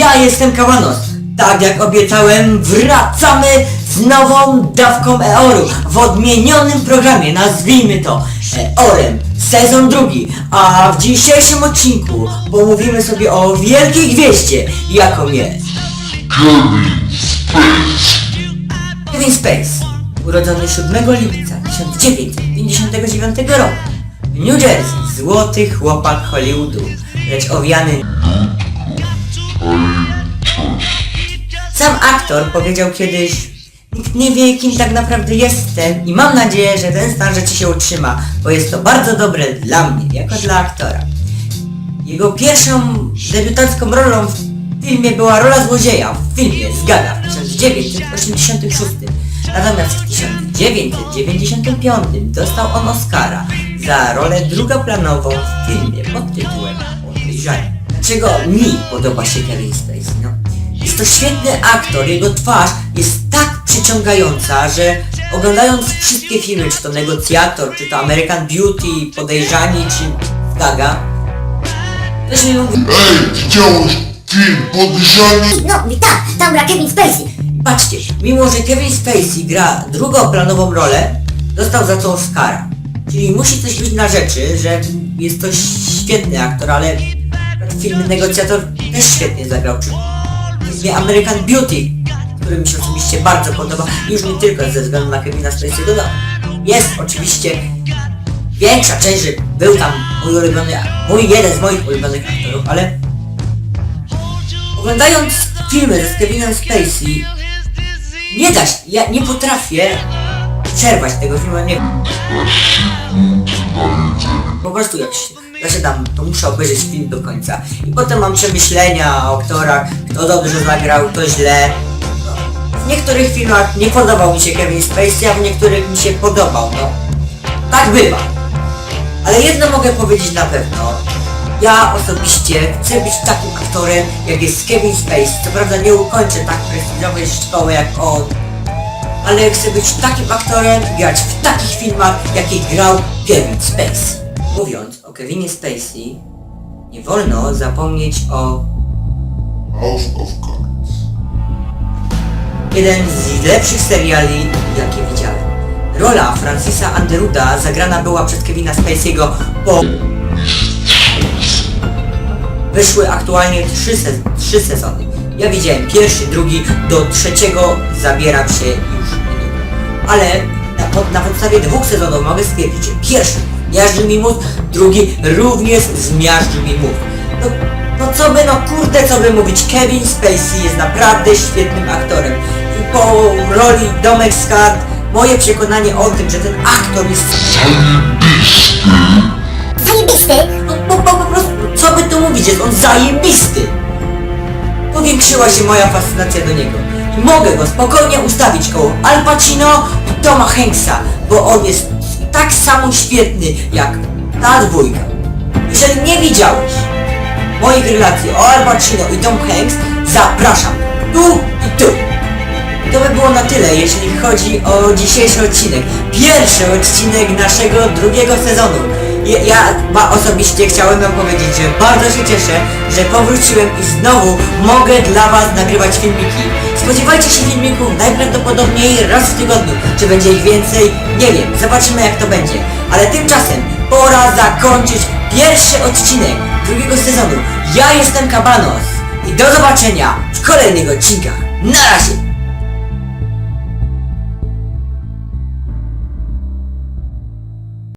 ja jestem Kawanos. Tak jak obiecałem, wracamy z nową dawką Eoru w odmienionym programie, nazwijmy to Eorem, sezon drugi. A w dzisiejszym odcinku pomówimy sobie o wielkiej gwieździe, jaką jest Kevin Space, urodzony 7 lipca 1959 roku w New Jersey, złoty chłopak Hollywoodu, lecz owiany Sam aktor powiedział kiedyś Nikt nie wie kim tak naprawdę jestem i mam nadzieję, że ten stan rzeczy się utrzyma, bo jest to bardzo dobre dla mnie, jako dla aktora. Jego pierwszą debiutancką rolą w filmie była rola złodzieja w filmie Zgada w 1986. Natomiast w 1995 dostał on Oscara za rolę drugoplanową w filmie pod tytułem Podejrzanie. Dlaczego mi podoba się Kevin Spacey? No, to świetny aktor, jego twarz jest tak przyciągająca, że oglądając wszystkie filmy, czy to Negocjator, czy to American Beauty, Podejrzani, czy Gaga, ktoś mi mówi, Ej, widziałeś film Podejrzani? No, tak, tam gra Kevin Spacey. patrzcie, mimo że Kevin Spacey gra drugoplanową rolę, dostał za to Oscara. Czyli musi coś być na rzeczy, że jest to świetny aktor, ale w filmie Negocjator też świetnie zagrał. Czy filmie American Beauty, który mi się osobiście bardzo podoba, już nie tylko ze względu na Kevina Spacey'ego, no, jest oczywiście większa część, że był tam mój ulubiony, mój jeden z moich ulubionych aktorów, ale oglądając filmy ze Kevinem Spacey, nie da się, ja nie potrafię przerwać tego filmu, nie po prostu jak się zasiadam, to muszę obejrzeć film do końca. I potem mam przemyślenia o aktorach, kto dobrze zagrał, kto źle. No, w niektórych filmach nie podobał mi się Kevin Spacey, a w niektórych mi się podobał, no. Tak bywa. Ale jedno mogę powiedzieć na pewno. Ja osobiście chcę być takim aktorem, jak jest Kevin Spacey. Co prawda nie ukończę tak prestiżowej szkoły jak on, ale chcę być takim aktorem i grać w takich filmach, jakich grał Kevin Spacey. Mówiąc o Kevinie Spacey, nie wolno zapomnieć o House of Cards. jeden z lepszych seriali, jakie widziałem. Rola Francisa Underwooda zagrana była przez Kevina Spacey'ego po... Wyszły aktualnie trzy, se trzy sezony. Ja widziałem pierwszy, drugi, do trzeciego zabieram się już. Ale na, pod- na podstawie dwóch sezonów mogę stwierdzić, że pierwszy miażdży mi mózg, drugi również zmiażdży mi mózg. No, no co by, no kurde, co by mówić, Kevin Spacey jest naprawdę świetnym aktorem. I po roli Domek z kart, moje przekonanie o tym, że ten aktor jest Zajebisty. no, po, po, po prostu, co by tu mówić, jest on zajebisty. Powiększyła się moja fascynacja do niego. I mogę go spokojnie ustawić koło Al Pacino i Toma Hanksa, bo on jest tak samo świetny jak ta dwójka. Jeżeli nie widziałeś moich relacji o Al Pacino i Tom Hanks, zapraszam tu i tu. To by było na tyle, jeśli chodzi o dzisiejszy odcinek. Pierwszy odcinek naszego drugiego sezonu. Ja, ja osobiście chciałem wam powiedzieć, że bardzo się cieszę, że powróciłem i znowu mogę dla was nagrywać filmiki. Spodziewajcie się filmików najprawdopodobniej raz w tygodniu. Czy będzie ich więcej? Nie wiem, zobaczymy jak to będzie. Ale tymczasem pora zakończyć pierwszy odcinek drugiego sezonu. Ja jestem Kabanos i do zobaczenia w kolejnych odcinkach. Na razie!